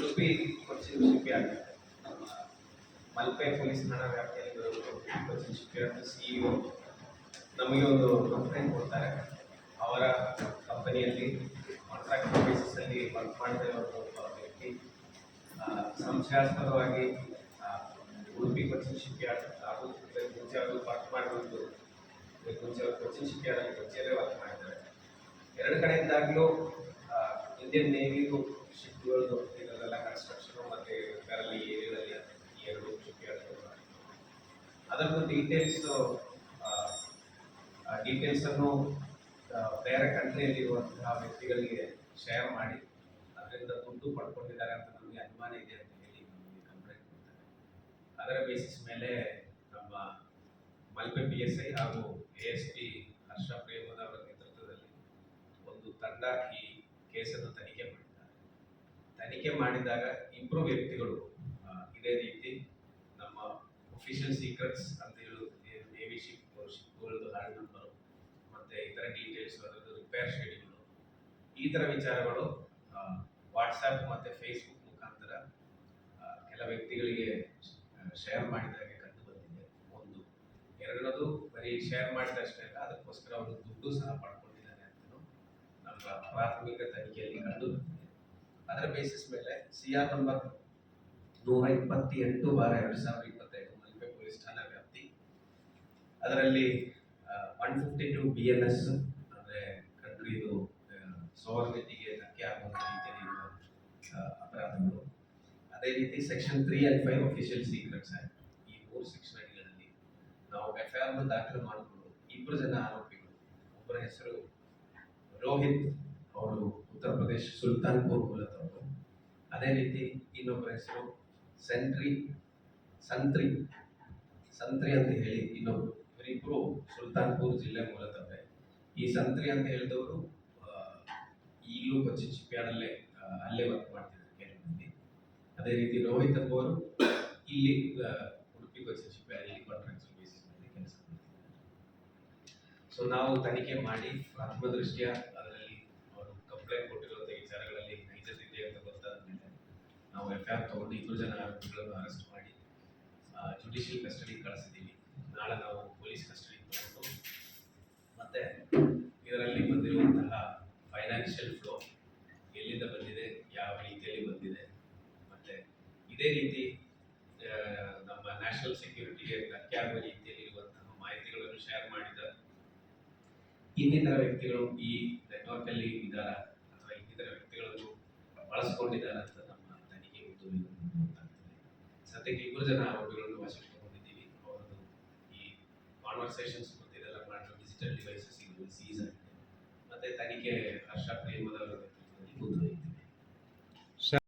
Udupi Cochin shipyard ನಮ್ಮ Malpe police ಠಾಣಾ ವ್ಯಾಪ್ತಿಯಲ್ಲಿ ಬರುವ ಉಡುಪಿ ಕೊಚ್ಚಿನ್ ಶಿಪ್ಯಾರ್ಡ್ ಸಿಇಒ ನಮಗೆ ಒಂದು ಕಂಪ್ಲೇಂಟ್ ಕೊಡ್ತಾರೆ. ಅವರ ಕಂಪನಿಯಲ್ಲಿ ಕಾಂಟ್ರಾಕ್ಟ್ ಬೇಸಿಸಲ್ಲಿ ವರ್ಕ್ ಮಾಡ್ತಾ ಇರೋ ಒಬ್ಬ ವ್ಯಕ್ತಿ ಸಂಶಯಾಸ್ಪದವಾಗಿ ಉಡುಪಿ ಕೊಚ್ಚಿನ್ ಶಿಪ್ಯಾರ್ಡ್ ಹಾಗೂ ಮುಂಚೆ ಅವರು ವರ್ಕ್ ಮಾಡಿರೋದು ಮುಂಚೆ ಅವರು ಕೊಚ್ಚಿನ್ ಶಿಪ್ಯಾರ್ಡಲ್ಲಿ ಕೊಚ್ಚಿಯಲ್ಲೇ ವರ್ಕ್ ಮಾಡಿದ್ದಾರೆ ಎರಡು ಕಡೆಯಿಂದಾಗಲೂ ಇಂಡಿಯನ್ ನೇವಿಗೂ ಶಿಪ್ಗಳು ಕನ್ಸ್ಟ್ರಕ್ಷನ್ ಮತ್ತು ಇದರಲ್ಲಿ ಏರಿಯಾದಲ್ಲಿ ಎರಡು ಅದರದ್ದು ಡೀಟೇಲ್ಸ್ ಡೀಟೇಲ್ಸನ್ನು ಬೇರೆ ಕಂಟ್ರಿಯಲ್ಲಿರುವಂತಹ ವ್ಯಕ್ತಿಗಳಿಗೆ ಶೇರ್ ಮಾಡಿ, ಅದರಿಂದ ದುಡ್ಡು ಪಡ್ಕೊಂಡಿದ್ದಾರೆ ಅಂತ ನಮಗೆ ಅನುಮಾನ ಇದೆ ಅಂತ ಹೇಳಿ ನಮಗೆ ಕಂಪ್ಲೇಂಟ್ ಕೊಡ್ತಾರೆ ಅದರ ಬೇಸಿಸ್ ಮೇಲೆ ನಮ್ಮ ಮಲ್ಪೆ ಪಿ ಎಸ್ ಐ ಹಾಗೂ ಎ ಎಸ್ ಪಿ ಹರ್ಷ ಪ್ರೇಮದ ಅವರ ನೇತೃತ್ವದಲ್ಲಿ ಒಂದು ತಂಡ ಈ ಕೇಸನ್ನು ತನಿಖೆ ಮಾಡಿದ್ದಾರೆ ತನಿಖೆ ಮಾಡಿದಾಗ ಇಬ್ಬರು ವ್ಯಕ್ತಿಗಳು ಇದೇ ರೀತಿ ನಮ್ಮ ಒಫಿಷಿಯಲ್ ಸೀಕ್ರೆಟ್ಸ್ ಅಂತ ಹೇಳೋದು ನೇವಿ ಶಿಪ್ ಶಿಪ್ಗಳದ್ದು ಹಾರ್ಡ್ ನಂಬರು ಮತ್ತು ಇತರ ಡೀಟೇಲ್ಸ್ ಅದರದ್ದು ರಿಪೇರ್ ಶೆಡ್ಯೂಲು ಈ ಥರ ವಿಚಾರಗಳು ವಾಟ್ಸಪ್ ಮತ್ತು ಫೇಸ್ಬುಕ್ ಮುಖಾಂತರ ಕೆಲ ವ್ಯಕ್ತಿಗಳಿಗೆ ಶೇರ್ ಮಾಡಿದಾಗೆ ಕಂಡು ಬಂದಿದೆ. ಒಂದು. ಎರಡನದು, ಬರೀ ಶೇರ್ ಮಾಡಿದಷ್ಟೇ ಅಲ್ಲ, ಅದಕ್ಕೋಸ್ಕರ ಅವರು ದುಡ್ಡು ಸಹ ಪಡ್ಕೊಂಡಿದ್ದಾರೆ ಅಂತ ನಮ್ಮ ಪ್ರಾಥಮಿಕ ತನಿಖೆಯಲ್ಲಿ ಕಂಡು ಬಂದಿದೆ. ಅದರ ಬೇಸಿಸ್ ಮೇಲೆ ಸಿ ಆರ್ ನಂಬರ್ ನೂರ ಇಪ್ಪತ್ತೆಂಟು ಬಾರ ಎರಡು ಸಾವಿರದ ಇಪ್ಪತ್ತೈದು ಮಲ್ಪೆ ಪೊಲೀಸ್ ಠಾಣಾ ವ್ಯಾಪ್ತಿ. ಅದರಲ್ಲಿ one fifty two B N S ಅಂದರೆ ಕಂಟ್ರಿದು ಸೌರ್ಗತಿಗೆ ಧಕ್ಕೆ ಆಗುವಂಥ ರೀತಿಯಲ್ಲಿ ಅಪರಾಧಗಳು. ಅದೇ ರೀತಿ section three and five official secrets act ಈ ಮೂರು ಸೆಕ್ಷನ್ ಅಡಿಗಳಲ್ಲಿ ನಾವು ಎಫ್ ಐ ಆರ್ ದಾಖಲು ಮಾಡಿಕೊಂಡು ಇಬ್ಬರು ಜನ ಆರೋಪಿಗಳು, ಒಬ್ಬರ ಹೆಸರು ರೋಹಿತ್, ಅವರು ಉತ್ತರ ಪ್ರದೇಶ ಸುಲ್ತಾನ್ಪುರ್ ಮೂಲದವರು ಅದೇ ರೀತಿ ಇನ್ನೊಬ್ಬರ ಹೆಸರು ಸೆಂಟ್ರಿ ಸಂತ್ರಿ ಸಂತ್ರಿ ಅಂತ ಹೇಳಿ ಇನ್ನೊಬ್ರು ಇವರಿಬ್ಬರು ಸುಲ್ತಾನ್ಪುರ್ ಜಿಲ್ಲೆ ಮೂಲದವರೇ ಈ ಸಂತ್ರಿ ಅಂತ ಹೇಳಿದವರು ಈಗಲೂ ಕೊಚ್ಚಿ ಚಿಪ್ಪಿಯಾಡಲ್ಲೇ ಅಲ್ಲೇ ವರ್ಕ್ ಮಾಡ್ತಿದ್ದಾರೆ ಅದೇ ರೀತಿ ರೋಹಿತ್ ಅವರು ಇಲ್ಲಿ ಉಡುಪಿ ಕೊಚ್ಚಿ ಚಿಪ್ಪಿಯಾಡಲ್ಲಿ ಕಾಂಟ್ರಾಕ್ಚುಲ್ ಬೇಸಿಸ್ ಮೇಲೆ ಕೆಲಸ ಮಾಡ್ತಿದ್ದಾರೆ. ಸೊ ನಾವು ತನಿಖೆ ಮಾಡಿ ಪ್ರಥಮ ದೃಷ್ಟಿಯ ಅದರಲ್ಲಿ ಅವರು ಕಂಪ್ಲೇಂಟ್ ಕೊಟ್ಟಿರುವಂಥ ವಿಚಾರಗಳಲ್ಲಿ ನೈಜತೆ ಇದೆ ಅಂತ ಗೊತ್ತಾದ ಮೇಲೆ ನಾವು ಎಫ್ ಐ ಆರ್ ತಗೊಂಡು ಇಬ್ಬರು ಜನ ಆರೋಪಿಗಳನ್ನು ಅರೆಸ್ಟ್ ಮಾಡಿ ಜುಡಿಷಿಯಲ್ ಕಸ್ಟಡಿಗೆ ಕಳಿಸಿದ್ದೀವಿ. ನಾಳೆ ನಾವು ಪೊಲೀಸ್ ಕಸ್ಟಡಿಗೆ ತಗೊಂಡು ಮತ್ತೆ ಇದರಲ್ಲಿ ಬಂದಿರುವಂತಹ ಫೈನಾನ್ಷಿಯಲ್ ಫ್ಲೋ ಎಲ್ಲಿಂದ ಬಂದಿದೆ, ಯಾವ ರೀತಿಯಲ್ಲಿ ಬಂದಿದೆ, ಮತ್ತೆ ಇದೇ ರೀತಿ ನಮ್ಮ ನ್ಯಾಷನಲ್ ಸೆಕ್ಯೂರಿಟಿಗೆ ಧಕ್ಕೆ ಆಗುವ ರೀತಿಯಲ್ಲಿ ಇರುವಂತಹ ಮಾಹಿತಿಗಳನ್ನು ಶೇರ್ ಮಾಡಿದ ಇನ್ನಿತರ ವ್ಯಕ್ತಿಗಳು ಈ ನೆಟ್ವರ್ಕ್ ಅಲ್ಲಿ ಇದ್ದಾರಾ, ಅಥವಾ ಇನ್ನಿತರ ವ್ಯಕ್ತಿಗಳನ್ನು ಬಳಸ್ಕೊಂಡಿದ್ದಾರೆ ಅಂತ ನಮ್ಮ ತನಿಖೆ ಮುಂದುವರಿಯುವುದು ಗೊತ್ತಾಗ್ತದೆ ಸದ್ಯಕ್ಕೆ ಇಬ್ಬರು ಜನ ಆರೋಪಿಗಳನ್ನು ವಶಕ್ಕೆ ಹೊಂದಿದ್ದೀವಿ ಅವರದ್ದು ಈ ಕಾನ್ವರ್ಸೇಷನ್ಸ್ ಮತ್ತು ಇದೆಲ್ಲ ಮಾಡಿರೋ ಡಿಜಿಟಲ್ ಡಿವೈಸಸ್ ಇದು ಸೀಸ್ ಆಗಿದೆ. ಮತ್ತೆ ತನಿಖೆ ಹರ್ಷ ಪ್ರೇಮದ